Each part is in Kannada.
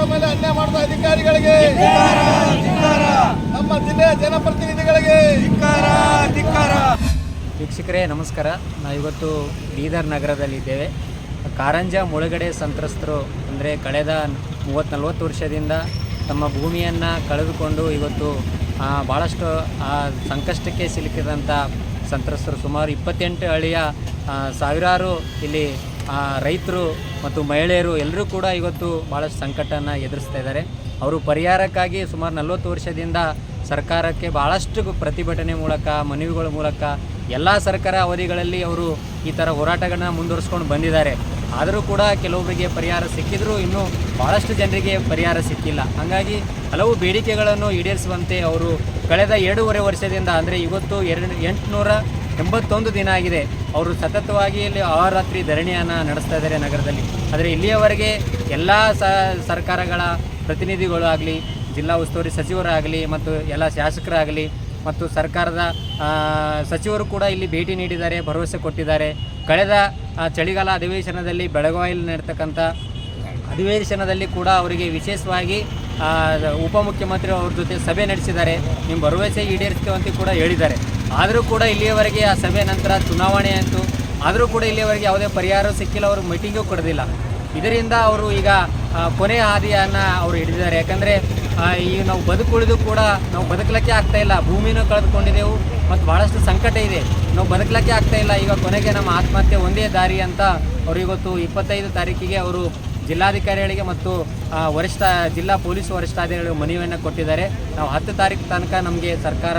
ಅನ್ಯಾಯ ಮಾಡಿದ ಅಧಿಕಾರಿಗಳಿಗೆ. ನಮ್ಮ ಜಿಲ್ಲೆಯ ಜನಪ್ರತಿನಿಧಿಗಳಿಗೆ. ವೀಕ್ಷಕರೇ, ನಮಸ್ಕಾರ. ನಾವಿವತ್ತು ಬೀದರ್ ನಗರದಲ್ಲಿದ್ದೇವೆ. ಕಾರಂಜ ಮುಳುಗಡೆ ಸಂತ್ರಸ್ತರು, ಅಂದರೆ ಕಳೆದ ಮೂವತ್ತು ನಲವತ್ತು ವರ್ಷದಿಂದ ತಮ್ಮ ಭೂಮಿಯನ್ನು ಕಳೆದುಕೊಂಡು ಇವತ್ತು ಭಾಳಷ್ಟು ಸಂಕಷ್ಟಕ್ಕೆ ಸಿಲುಕಿದಂಥ ಸಂತ್ರಸ್ತರು ಸುಮಾರು ಇಪ್ಪತ್ತೆಂಟು ಹಳ್ಳಿಯ ಸಾವಿರಾರು ಇಲ್ಲಿ ಆ, ರೈತರು ಮತ್ತು ಮಹಿಳೆಯರು ಎಲ್ಲರೂ ಕೂಡ ಇವತ್ತು ಭಾಳಷ್ಟು ಸಂಕಟನ ಎದುರಿಸ್ತಾ ಇದ್ದಾರೆ. ಅವರು ಪರಿಹಾರಕ್ಕಾಗಿ ಸುಮಾರು ನಲವತ್ತು ವರ್ಷದಿಂದ ಸರ್ಕಾರಕ್ಕೆ ಭಾಳಷ್ಟು ಪ್ರತಿಭಟನೆ ಮೂಲಕ ಮನವಿಗಳ ಮೂಲಕ ಎಲ್ಲ ಸರ್ಕಾರ ಅವಧಿಗಳಲ್ಲಿ ಅವರು ಈ ಥರ ಹೋರಾಟಗಳನ್ನ ಮುಂದುವರಿಸ್ಕೊಂಡು ಬಂದಿದ್ದಾರೆ. ಆದರೂ ಕೂಡ ಕೆಲವೊಬ್ಬರಿಗೆ ಪರಿಹಾರ ಸಿಕ್ಕಿದರೂ ಇನ್ನೂ ಭಾಳಷ್ಟು ಜನರಿಗೆ ಪರಿಹಾರ ಸಿಕ್ಕಿಲ್ಲ. ಹಾಗಾಗಿ ಹಲವು ಬೇಡಿಕೆಗಳನ್ನು ಈಡೇರಿಸುವಂತೆ ಅವರು ಕಳೆದ ಎರಡೂವರೆ ವರ್ಷದಿಂದ ಅಂದರೆ ಇವತ್ತು ಎರಡು ಎಂಟುನೂರ ಎಂಬತ್ತೊಂದು ದಿನ ಆಗಿದೆ. ಅವರು ಸತತವಾಗಿ ಇಲ್ಲಿ ಅಹೋರಾತ್ರಿ ಧರಣಿಯನ್ನು ನಡೆಸ್ತಾ ಇದ್ದಾರೆ ನಗರದಲ್ಲಿ. ಆದರೆ ಇಲ್ಲಿಯವರೆಗೆ ಎಲ್ಲ ಸರ್ಕಾರಗಳ ಪ್ರತಿನಿಧಿಗಳು ಆಗಲಿ, ಜಿಲ್ಲಾ ಉಸ್ತುವಾರಿ ಸಚಿವರಾಗಲಿ ಮತ್ತು ಎಲ್ಲ ಶಾಸಕರಾಗಲಿ ಮತ್ತು ಸರ್ಕಾರದ ಸಚಿವರು ಕೂಡ ಇಲ್ಲಿ ಭೇಟಿ ನೀಡಿದ್ದಾರೆ, ಭರವಸೆ ಕೊಟ್ಟಿದ್ದಾರೆ. ಕಳೆದ ಚಳಿಗಾಲ ಅಧಿವೇಶನದಲ್ಲಿ ಬೆಳಗಾವಿಯಲ್ಲಿ ನಡೆತಕ್ಕಂಥ ಅಧಿವೇಶನದಲ್ಲಿ ಕೂಡ ಅವರಿಗೆ ವಿಶೇಷವಾಗಿ ಉಪಮುಖ್ಯಮಂತ್ರಿ ಅವ್ರ ಜೊತೆ ಸಭೆ ನಡೆಸಿದ್ದಾರೆ. ನಿಮ್ಮ ಭರವಸೆ ಈಡೇರಿಸ್ತೇವೆ ಅಂತ ಕೂಡ ಹೇಳಿದ್ದಾರೆ. ಆದರೂ ಕೂಡ ಇಲ್ಲಿಯವರೆಗೆ ಆ ಸಭೆ ನಂತರ ಚುನಾವಣೆ ಆಯಿತು. ಆದರೂ ಕೂಡ ಇಲ್ಲಿಯವರೆಗೆ ಯಾವುದೇ ಪರಿಹಾರ ಸಿಕ್ಕಿಲ್ಲ, ಅವರು ಮೀಟಿಂಗೂ ಕೊಡೋದಿಲ್ಲ. ಇದರಿಂದ ಅವರು ಈಗ ಕೊನೆ ಹಾದಿಯನ್ನು ಅವರು ಹಿಡಿದಿದ್ದಾರೆ. ಯಾಕಂದರೆ ಈಗ ನಾವು ಬದುಕುಳಿದು ಕೂಡ ನಾವು ಬದುಕಲಿಕ್ಕೆ ಆಗ್ತಾ ಇಲ್ಲ. ಭೂಮಿನೂ ಕಳೆದುಕೊಂಡಿದ್ದೆವು ಮತ್ತು ಭಾಳಷ್ಟು ಸಂಕಟ ಇದೆ. ನಾವು ಬದುಕಲಿಕ್ಕೆ ಆಗ್ತಾ ಇಲ್ಲ. ಈಗ ಕೊನೆಗೆ ನಮ್ಮ ಆತ್ಮಹತ್ಯೆ ಒಂದೇ ದಾರಿ ಅಂತ ಅವರು ಇವತ್ತು ಇಪ್ಪತ್ತೈದು ತಾರೀಕಿಗೆ ಅವರು ಜಿಲ್ಲಾಧಿಕಾರಿಗಳಿಗೆ ಮತ್ತು ವರಿಷ್ಠ, ಜಿಲ್ಲಾ ಪೊಲೀಸ್ ವರಿಷ್ಠಾಧಿಕಾರಿಗಳಿಗೆ ಮನವಿಯನ್ನು ಕೊಟ್ಟಿದ್ದಾರೆ. ನಾವು ಹತ್ತು ತಾರೀಕು ತನಕ ನಮಗೆ ಸರ್ಕಾರ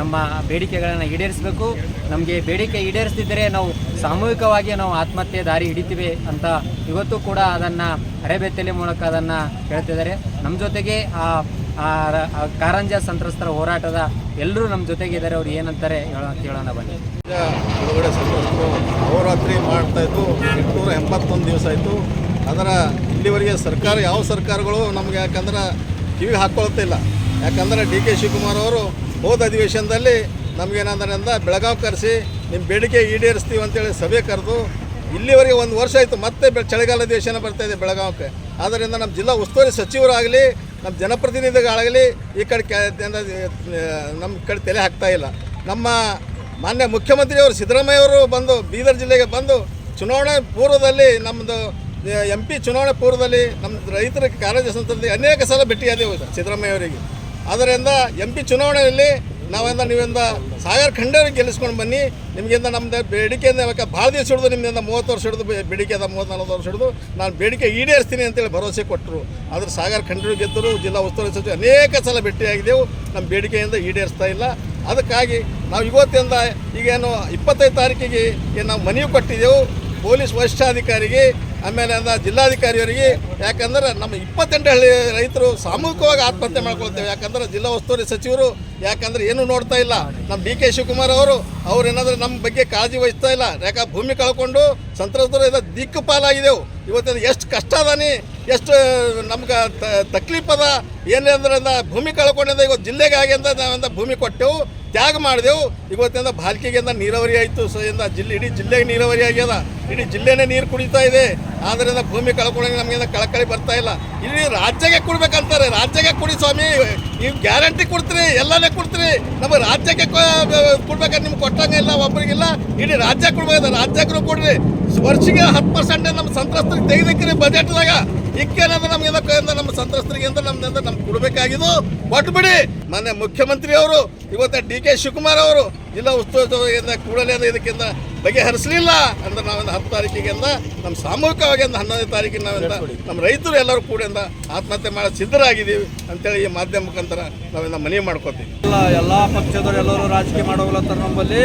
ನಮ್ಮ ಬೇಡಿಕೆಗಳನ್ನು ಈಡೇರಿಸಬೇಕು. ನಮಗೆ ಬೇಡಿಕೆ ಈಡೇರಿಸ್ತಿದ್ದರೆ ನಾವು ಸಾಮೂಹಿಕವಾಗಿ ನಾವು ಆತ್ಮಹತ್ಯೆ ದಾರಿ ಹಿಡಿತೀವಿ ಅಂತ ಇವತ್ತು ಕೂಡ ಅದನ್ನು ಅರೆಬೆತ್ತಲೆ ಮೂಲಕ ಅದನ್ನು ಹೇಳ್ತಿದ್ದಾರೆ. ನಮ್ಮ ಜೊತೆಗೆ ಆ ಕಾರಂಜ ಸಂತ್ರಸ್ತರ ಹೋರಾಟದ ಎಲ್ಲರೂ ನಮ್ಮ ಜೊತೆಗಿದ್ದಾರೆ. ಅವ್ರು ಏನಂತಾರೆ ಹೇಳೋ ಕೇಳೋಣ ಬನ್ನಿ. ಬಿಡುಗಡೆ ಸಂತ್ರಸ್ತರು ಮಾಡ್ತಾ ಇದ್ದು, ಎಂಟುನೂರ ಎಂಬತ್ತೊಂದು ದಿವಸ ಆಯಿತು. ಅದರ ಇಲ್ಲಿವರೆಗೆ ಸರ್ಕಾರ, ಯಾವ ಸರ್ಕಾರಗಳು ನಮಗೆ ಯಾಕಂದ್ರೆ ಕಿವಿ ಹಾಕ್ಕೊಳ್ತಿಲ್ಲ ಯಾಕಂದ್ರೆ ಡಿ ಕೆ ಶಿವಕುಮಾರ್ ಅವರು ಹೋದ ಅಧಿವೇಶನದಲ್ಲಿ ನಮಗೇನಂದ್ರೆ ಅಂದ ಬೆಳಗಾವಿ ಕರೆಸಿ ನಿಮ್ಮ ಬೇಡಿಕೆ ಈಡೇರಿಸ್ತೀವಿ ಅಂತೇಳಿ ಸಭೆ ಕರೆದು ಇಲ್ಲಿವರೆಗೆ ಒಂದು ವರ್ಷ ಆಯಿತು ಮತ್ತೆ ಚಳಿಗಾಲ ಅಧಿವೇಶನ ಬರ್ತಾ ಇದೆ ಬೆಳಗಾವಿಗೆ ಆದ್ದರಿಂದ ನಮ್ಮ ಜಿಲ್ಲಾ ಉಸ್ತುವಾರಿ ಸಚಿವರಾಗಲಿ ನಮ್ಮ ಜನಪ್ರತಿನಿಧಿಗಳಾಗಲಿ ಈ ಕಡೆ ನಮ್ಮ ಕಡೆ ತಲೆ ಹಾಕ್ತಾ ಇಲ್ಲ. ನಮ್ಮ ಮಾನ್ಯ ಮುಖ್ಯಮಂತ್ರಿಯವರು ಸಿದ್ದರಾಮಯ್ಯವರು ಬಂದು ಬೀದರ್ ಜಿಲ್ಲೆಗೆ ಬಂದು ಚುನಾವಣೆ ಪೂರ್ವದಲ್ಲಿ ನಮ್ಮದು ಎಂ ಪಿ ಚುನಾವಣೆ ಪೂರ್ವದಲ್ಲಿ ನಮ್ಮ ರೈತರ ಕಾರ್ಯ ಸಂಸ್ಥೆ ಅನೇಕ ಸಲ ಭೇಟಿಯಾದೆವು ಸಿದ್ದರಾಮಯ್ಯ ಅವರಿಗೆ. ಆದ್ದರಿಂದ ಎಂ ಪಿ ಚುನಾವಣೆಯಲ್ಲಿ ನಾವೆಂದ ನೀವಿಂದ ಸಾವಿರ ಖಂಡರಿಗೆ ಗೆಲ್ಲಿಸ್ಕೊಂಡು ಬನ್ನಿ. ನಿಮಗಿಂದ ನಮ್ಮದು ಬೇಡಿಕೆಯಿಂದ ಯಾಕೆ ಭಾಳ ದಿವಸ ಹಿಡಿದು ನಿಮ್ಮಿಂದ ಮೂವತ್ತು ವರ್ಷ ಹಿಡಿದು ಬೇಡಿಕೆ ಅದ ಮೂವತ್ತು ನಲ್ವತ್ತು ವರ್ಷ ಹಿಡಿದು ನಾನು ಬೇಡಿಕೆ ಈಡೇರಿಸ್ತೀನಿ ಅಂತೇಳಿ ಭರವಸೆ ಕೊಟ್ಟರು ಆದರೆ ಸಾಗರ್ ಖಂಡರು ಗೆದ್ದರು ಜಿಲ್ಲಾ ಉಸ್ತುವಾರಿ ಸಚಿವ ಅನೇಕ ಸಲ ಭೇಟಿಯಾಗಿದ್ದೆವು. ನಮ್ಮ ಬೇಡಿಕೆಯಿಂದ ಈಡೇರಿಸ್ತಾ ಇಲ್ಲ. ಅದಕ್ಕಾಗಿ ನಾವು ಇವತ್ತಿಂದ ಈಗೇನು ಇಪ್ಪತ್ತೈದು ತಾರೀಕಿಗೆ ಏನು ನಾವು ಮನವಿ ಕೊಟ್ಟಿದ್ದೆವು. ಪೊಲೀಸ್ ವರಿಷ್ಠಾಧಿಕಾರಿಗೆ ಆಮೇಲೆ ಅಂದ ಜಿಲ್ಲಾಧಿಕಾರಿಯವರಿಗೆ, ಯಾಕಂದ್ರೆ ನಮ್ಮ ಇಪ್ಪತ್ತೆಂಟು ಹಳ್ಳಿ ರೈತರು ಸಾಮೂಹಿಕವಾಗಿ ಆತ್ಮಹತ್ಯೆ ಮಾಡ್ಕೊಳ್ತೇವೆ. ಯಾಕಂದ್ರೆ ಜಿಲ್ಲಾ ಉಸ್ತುವಾರಿ ಸಚಿವರು, ಯಾಕಂದ್ರೆ ಏನು ನೋಡ್ತಾ ಇಲ್ಲ. ನಮ್ಮ ಡಿ ಕೆ ಶಿವಕುಮಾರ್ ಅವರು, ಅವ್ರು ಏನಂದ್ರೆ ನಮ್ಮ ಬಗ್ಗೆ ಕಾಳಜಿ ವಹಿಸ್ತಾ ಇಲ್ಲ. ಯಾಕೆ ಭೂಮಿ ಕಳ್ಕೊಂಡು ಸಂತ್ರಸ್ತರು ಇದು ದಿಕ್ಕು ಪಾಲಾಗಿದೆವು ಇವತ್ತಿನ ಎಷ್ಟು ಕಷ್ಟ ಅದಾನಿ ಎಷ್ಟು, ನಮ್ಗೆ ತಕ್ಲೀಫ್ ಅದ. ಏನಂದ್ರೆ ಅಂದ ಭೂಮಿ ಕಳ್ಕೊಂಡಿಂದ ಇವತ್ತು ಜಿಲ್ಲೆಗೆ ಆಗಿ ಅಂತ ಭೂಮಿ ಕೊಟ್ಟೆವು. ತ್ಯಾಗ ಮಾಡಿದೆವು. ಇವತ್ತಿಂದ ಬಾಲ್ಕಿಗೆಂದ ನೀರಾವರಿ ಆಯಿತು. ಸೊ ಎಂದ ಜಿಲ್ಲೆ, ಇಡೀ ಜಿಲ್ಲೆಗೆ ನೀರಾವರಿ ಆಗ್ಯದ. ಇಡೀ ಜಿಲ್ಲೆನೇ ನೀರು ಕುಡಿತಾ ಇದೆ. ಆದ್ದರಿಂದ ಭೂಮಿ ಕಳ್ಕೊಳ್ಳೋಕೆ ನಮಗಿಂದ ಕಳಕಳಿ ಬರ್ತಾ ಇಲ್ಲ. ಇಲ್ಲಿ ರಾಜ್ಯಕ್ಕೆ ಕೊಡ್ಬೇಕಂತಾರೆ. ರಾಜ್ಯಕ್ಕೆ ಕೊಡಿ ಸ್ವಾಮಿ. ನೀವು ಗ್ಯಾರಂಟಿ ಕೊಡ್ತೀರಿ. ಎಲ್ಲನೇ ಕೊಡ್ತೀರಿ. ನಮ್ಮ ರಾಜ್ಯಕ್ಕೆ ಕೊಡ್ಬೇಕಂತ ನಿಮ್ಗೆ ಕೊಟ್ಟಂಗೆ ಇಲ್ಲ, ಒಬ್ಬರಿಗಿಲ್ಲ. ಇಡೀ ರಾಜ್ಯ ಕೊಡ್ಬೇಕು ರಾಜ್ಯಕ್ಕೂ ಕೊಡ್ರಿ. ವರ್ಷಿಗೆ ಹತ್ತು ಪರ್ಸೆಂಟ್ ನಮ್ಮ ಸಂತ್ರಸ್ತರಿಗೆ ತೆಗೆದಿಕ್ಕಿರಿ ಬಜೆಟ್ದಾಗ ಇಕ್ಕೇನಂದ್ರೆ ನಮ್ಗೆ ನಮ್ಮ ಸಂತ್ರಸ್ತರಿಗೆ ನಮ್ದು ನಮ್ದಿಂದ ನಮ್ಗೆ ಕೊಡಬೇಕಾಗಿದ್ದು? ಕೊಟ್ಬಿಡಿ ಮೊನ್ನೆ ಮುಖ್ಯಮಂತ್ರಿ ಅವರು, ಇವತ್ತ ಡಿ ಕೆ ಶಿವಕುಮಾರ್ ಅವರು ಜಿಲ್ಲಾ ಉಸ್ತುವಾರಿಯಿಂದ ಕೂಡಲೇ ಇದಕ್ಕಿಂತ ಬಗೆಹರಿಸಲಿಲ್ಲ ಅಂದ್ರೆ ನಾವಿಂದ ಹತ್ತು ತಾರೀಕಿಗಿಂದ ನಮ್ಮ ಸಾಮೂಹಿಕವಾಗಿ ಒಂದು ಹನ್ನೊಂದನೇ ತಾರೀಕಿನ ನಾವಿಂದ ನಮ್ಮ ರೈತರು ಎಲ್ಲರೂ ಕೂಡ ಆತ್ಮಹತ್ಯೆ ಮಾಡೋ ಸಿದ್ಧರಾಗಿದ್ದೀವಿ ಅಂತೇಳಿ ಈ ಮಾಧ್ಯಮ ಮುಖಾಂತರ ನಾವಿಂದ ಮನವಿ ಮಾಡ್ಕೋತೀವಿ. ಎಲ್ಲ ಎಲ್ಲ ಪಕ್ಷದವರು ಎಲ್ಲರೂ ರಾಜಕೀಯ ಮಾಡೋಗ್ಲತ್ತಾರ ನಮ್ಮಲ್ಲಿ.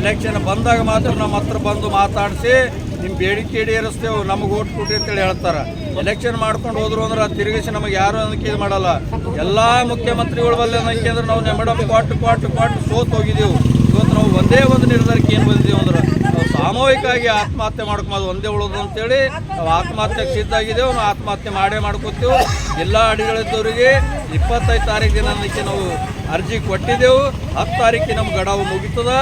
ಎಲೆಕ್ಷನ್ ಬಂದಾಗ ಮಾತ್ರ ನಮ್ಮ ಹತ್ರ ಬಂದು ಮಾತಾಡಿಸಿ ನಿಮ್ಮ ಬೇಡಿಕೆ ಈಡೇರಿಸ್ತೇವೆ ನಮಗೆ ಓಟ್ ಕೊಡಿ ಅಂತೇಳಿ ಹೇಳ್ತಾರೆ. ಎಲೆಕ್ಷನ್ ಮಾಡ್ಕೊಂಡು ಹೋದ್ರು ಅಂದ್ರೆ ತಿರುಗಿಸಿ ನಮಗೆ ಯಾರು ಅದಕ್ಕೆ ಇದು ಮಾಡಲ್ಲ. ಎಲ್ಲ ಮುಖ್ಯಮಂತ್ರಿಗಳು ಬಲ್ಲ ಅನ್ನಕ್ಕೆ ಅಂದ್ರೆ ನಾವು ಮೇಡಮ್ ಕೊಟ್ಟು ಕೊಟ್ಟು ಕೊಟ್ಟು ಸೋತ್ ಹೋಗಿದ್ದೀವಿ. ಇವತ್ತು ನಾವು ಒಂದೇ ಒಂದು ನಿರ್ಧಾರಕ್ಕೆ ಏನು ಬಂದಿದ್ದೀವಿ ಅಂದ್ರೆ ನಾವು ಸಾಮೂಹಿಕವಾಗಿ ಆತ್ಮಹತ್ಯೆ ಮಾಡ್ಕೊಬೋದು ಒಂದೇ ಉಳೋದು ಅಂತೇಳಿ ನಾವು ಆತ್ಮಹತ್ಯೆಗೆ ಸಿದ್ಧಾಗಿದ್ದೇವೆ, ನಾವು ಆತ್ಮಹತ್ಯೆ ಮಾಡೇ ಮಾಡ್ಕೋತೀವಿ. ಎಲ್ಲ ಅಡಿಗಳಿದ್ದವರಿಗೆ ಇಪ್ಪತ್ತೈದು ತಾರೀಕು ದಿನಕ್ಕೆ ನಾವು ಅರ್ಜಿ ಕೊಟ್ಟಿದ್ದೆವು ಹತ್ತು ತಾರೀಕಿಗೆ ನಮ್ಮ ಗಡಾವು ಮುಗಿತದ.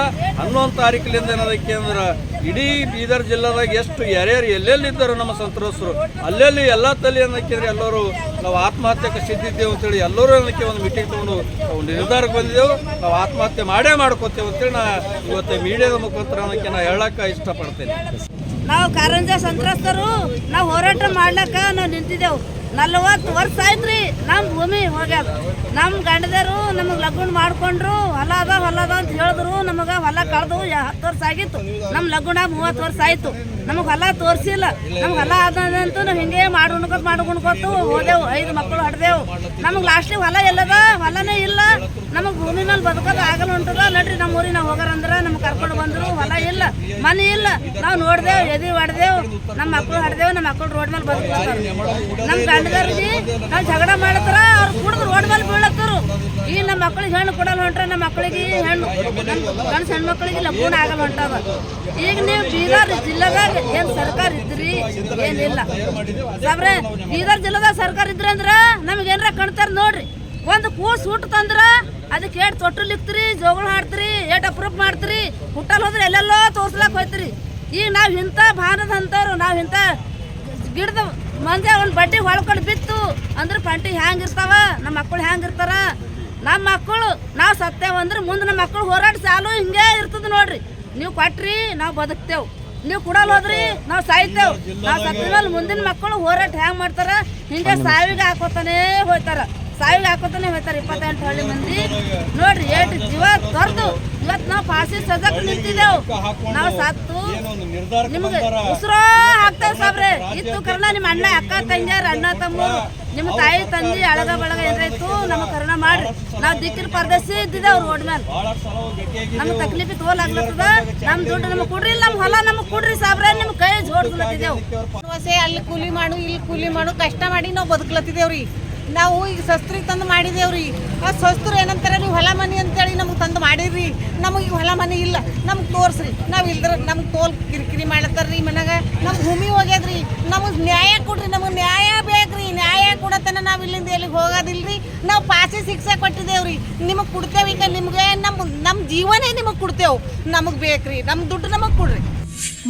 ಹನ್ನೊಂದು ತಾರೀಕಿಲಿಂದ ಏನದಕ್ಕೆ ಅಂದ್ರೆ ಇಡೀ ಬೀದರ್ ಜಿಲ್ಲಾದಾಗ ಎಷ್ಟು ಯಾರ್ಯಾರು ಎಲ್ಲೆಲ್ಲಿದ್ದರು ನಮ್ಮ ಸಂತ್ರಸ್ತರು, ಅಲ್ಲೆಲ್ಲಿ ಎಲ್ಲ ತಲೆ ಅನ್ನಕ್ಕೆ ಎಲ್ಲರೂ ನಾವು ಆತ್ಮಹತ್ಯೆಗೆ ಸಿದ್ಧಿದ್ದೇವೆ ಅಂತೇಳಿ ಎಲ್ಲರೂ ಅನ್ನಕ್ಕೆ ಒಂದು ಮೀಟಿಂಗ್ ತಗೊಂಡು ನಾವು ನಿರ್ಧಾರಕ್ಕೆ ಬಂದಿದ್ದೆವು. ನಾವು ಆತ್ಮಹತ್ಯೆ ಮಾಡೇ ಮಾಡ್ಕೋತೇವೆ ಅಂತೇಳಿ ನಾ ಇವತ್ತು ಮೀಡಿಯಾದ ಮುಖಾಂತರ ಅನ್ನಕ್ಕೆ ನಾ ಹೇಳಕ್ಕೆ ಇಷ್ಟಪಡ್ತೇನೆ. ನಾವು ಕಾರಂಜ ಸಂತ್ರಸ್ತರು, ನಾವು ಹೋರಾಟ ಮಾಡ್ಲಕ್ಕ ನಾವು ನಿಂತಿದ್ದೆವು. ನಲ್ವತ್ತು ವರ್ಷ ಆಯ್ತ್ರಿ ನಮ್ಮ ಭೂಮಿ ಹೋಗ್ಯಾದ. ನಮ್ಮ ಗಂಡದರು ನಮಗೆ ಲಗ್ನ ಮಾಡ್ಕೊಂಡ್ರು, ಹೊಲ ಅದ ಹೊಲ ಅದ ಅಂತ ಹೇಳಿದ್ರು, ನಮಗೆ ಹೊಲ ಕಳೆದು ಹತ್ತು ವರ್ಷ ಆಗಿತ್ತು. ನಮ್ಮ ಲಗ್ನ ಮೂವತ್ತು ವರ್ಷ ಆಯ್ತು. ನಮಗೆ ಹೊಲ ತೋರಿಸಿಲ್ಲ. ನಮ್ಗೆ ಹೊಲ ಅದಂತೂ ನಾವು ಹಿಂಗೆ ಮಾಡಿ ಉಣ್ಕೊತ್ ಮಾಡಿ ಉಣ್ಕೊತು ಹೋದೆವು. ಐದು ಮಕ್ಕಳು ಹೊಡೆದೆವು. ನಮಗೆ ಲಾಸ್ಟಿಗೆ ಹೊಲ ಎಲ್ಲದ? ಹೊಲನೇ ಇಲ್ಲ. ನಮಗೆ ಭೂಮಿ ಮೇಲೆ ಬದುಕೋದು ಆಗಲ್ಲ ಹೊಂಟದ. ನಡ್ರಿ ನಮ್ಮ ಊರಿಗೆ ನಾವು ಹೋಗಾರಂದ್ರೆ ನಮ್ಗೆ ಕರ್ಕೊಂಡು ಇಲ್ಲ ಮನೆ ಇಲ್ಲ. ನಾವು ನೋಡ್ದೇವು ಎದಿ ಹೊಡೆದೇವು, ನಮ್ಮ ಮಕ್ಕಳು ಹೊಡೆದೇವು, ನಮ್ಮ ಮಕ್ಕಳು ರೋಡ್ ಮೇಲೆ ಬದುಕ್ತಾರೆ ನಮ್ಮ ಗಂಡದವ್ರಿಗೆ ನಾವು ಜಗಳ ಮಾಡ್ತಾರ, ಅವ್ರು ಕುಡಿದು ರೋಡ್ ಮೇಲೆ ಬೀಳತ್ತರು ಈ ನಮ್ಮ ಮಕ್ಳಿಗೆ ಹೆಣ್ಣು ಕೊಡಲ್ಲ ಹೊಂಟ್ರೆ ನಮ್ಮ ಮಕ್ಕಳಿಗೆ ಹೆಣ್ಣು ಗಂಡ ಮಕ್ಕಳಿಗೆ ಲಗ್ನ ಆಗಲ್ಲ ಹೊಂಟದ. ಈಗ ನೀವು ಬೀದರ್ ಜಿಲ್ಲೆದಾಗ ಏನು ಸರ್ಕಾರ ಇದ್ರಿ? ಏನಿಲ್ಲ. ಸಾಬ್ರೆ, ಬೀದರ್ ಜಿಲ್ಲೆದಾಗ ಸರ್ಕಾರ ಇದ್ರಿ ಅಂದ್ರೆ ನಮ್ಗೆ ಏನಾರ ಕಣ್ತಾರ ನೋಡ್ರಿ. ಒಂದು ಕೂಸು ಊಟ ಹುಟ್ಟತಂದ್ರ ಅದಕ್ಕೆ ಏಟ್ ತೊಟ್ಟಲ್ ಇಕ್ತಿರಿ ಜೋಗಳು ಹಾಡ್ತೀರಿ, ಏಟ್ ಅಪ್ರೂಪ್ ಮಾಡ್ತೀರಿ, ಹುಟ್ಟಲ್ ಹೋದ್ರೆ ಎಲ್ಲೆಲ್ಲೋ ತೋರ್ಸ್ಲಾಕ್ ಹೋಯ್ತಿರಿ. ಈಗ ನಾವು ಇಂಥ ಭಾನದ ಅಂತವ್ರು ನಾವು ಇಂಥ ಗಿಡದ ಮಂದಿ ಒಂದು ಬಡ್ಡಿ ಹೊಳ್ಕೊಂಡು ಬಿತ್ತು ಅಂದ್ರೆ ಪಂಟಿ ಇರ್ತಾವ? ನಮ್ಮ ಮಕ್ಕಳು ಇರ್ತಾರ? ನಮ್ಮ ಮಕ್ಕಳು ನಾವು ಸತ್ತೇವ ಅಂದ್ರೆ ಮುಂದೆ ನಮ್ಮ ಮಕ್ಕಳು ಹೋರಾಟ ಸಾಲು ಹಿಂಗೆ ಇರ್ತದ ನೋಡ್ರಿ. ನೀವು ಕೊಟ್ರಿ, ನಾವು ಬದುಕ್ತೇವೆ. ನೀವು ಕೊಡಲ್ಲ ಹೋದ್ರಿ, ನಾವು ಸಾಯ್ತೇವೆ. ನಾವು ಸತ್ತ ಮುಂದಿನ ಮಕ್ಕಳು ಹೋರಾಟ ಹ್ಯಾಂಗ ಮಾಡ್ತಾರ? ಹಿಂಗೆ ಸಾವಿಗೆ ಹಾಕೋತಾನೇ ಹೋಯ್ತಾರ. ಸಾವಿಗೆ ಹಾಕೋತಾನೆ ಹೋಯ್ತಾರ ಇಪ್ಪತ್ತೆಂಟು ಹಳ್ಳಿ ಮಂದಿ. ನೋಡ್ರಿ, ಏಟ್ ಜೀವ ತೊರೆದು ಇವತ್ತು ನಾವು ಫಾಸಿ ಸಜಕ್ ನಿಂತಿದ್ದೆವು ನಾವು ಸತ್ತು. ನಿಮ್ಗೆ ಉಸಿರೋ ಹಾಕ್ತೇವೆ ಸಾಬ್ರೆ. ಇತ್ತು ಕರ್ಣ ನಿಮ್ಮ ಅಣ್ಣ, ಅಕ್ಕ, ತಂಗಿಯರ್, ಅಣ್ಣ, ತಮ್ಮ, ನಿಮ್ಮ ತಾಯಿ ತಂದಿ ಅಳಗ ಬಳಗ ಏನಾಯ್ತು ನಮ್ಮ ಕರ್ಣ ಮಾಡ್ರಿ. ನಾವು ದಿಕ್ಕಿನ ಪರದೇಶಿ ಇದ್ದಿದ್ದೇವ್ ರೋಡ್ ಮೇಲೆ ನಮ್ಮ ತಕ್ಲೀಫಿ ತೋಲ್ ಆಗ್ಲತ್ತದ. ನಮ್ಮ ದುಡ್ಡು ನಮಗೆ ಕೊಡ್ರಿ ನಮ್ಮ ನಮ್ ಹೊಲ ನಮ್ಗೆ ಕೊಡ್ರಿ ಸಾಬ್ರೆ. ನಿಮ್ಮ ಕೈ ಜೋಡ್ಸ್ಲತ್ತಿದ್ದೆವು ಅಲ್ಲಿ ಕೂಲಿ ಮಾಡು, ಇಲ್ಲಿ ಕೂಲಿ ಮಾಡು. ಕಷ್ಟ ಮಾಡಿ ನಾವು ಬದುಕ್ಲತ್ತಿದ್ದೇವ್ರಿ ನಾವು ಈಗ ಸಸ್ತ್ರಿಗೆ ತಂದು ಮಾಡಿದೇವ್ರಿ. ಆ ಸಸ್ತ್ರು ಏನಂತಾರೆ, ನೀವು ಹೊಲ ಮನೆ ಅಂತೇಳಿ ನಮ್ಗೆ ತಂದು ಮಾಡಿರಿ ನಮಗೆ ಈಗ ಹೊಲ ಮನೆ ಇಲ್ಲ. ನಮ್ಗೆ ತೋರಿಸ್ರಿ. ನಾವು ಇಲ್ದ್ರ ನಮ್ಗೆ ತೋಲ್ ಕಿರಿಕಿರಿ ಮಾಡ್ಲತ್ತಾರ್ರಿ ಮನ್ಯಾಗ ನಮ್ಮ ಭೂಮಿ ಹೋಗ್ಯದ್ರಿ. ನಮಗೆ ನ್ಯಾಯ ಕೊಡ್ರಿ. ನಮಗೆ ನ್ಯಾಯ ಬೇಕ್ರಿ. ನ್ಯಾಯ ಕೊಡತನ ನಾವು ಇಲ್ಲಿಂದ ಎಲ್ಲಿಗೆ ಹೋಗೋದಿಲ್ರಿ. ನಾವು ಪಾಸಿ ಶಿಕ್ಷೆ ಕೊಟ್ಟಿದ್ದೇವ್ರಿ ನಿಮಗೆ ಕೊಡ್ತೇವೆ ಈಗ ನಿಮಗೆ. ನಮ್ಮ ನಮ್ಮ ಜೀವನೇ ನಿಮಗೆ ಕೊಡ್ತೇವೆ. ನಮಗೆ ಬೇಕ್ರಿ. ನಮ್ಮ ದುಡ್ಡು ನಮಗೆ ಕೊಡ್ರಿ.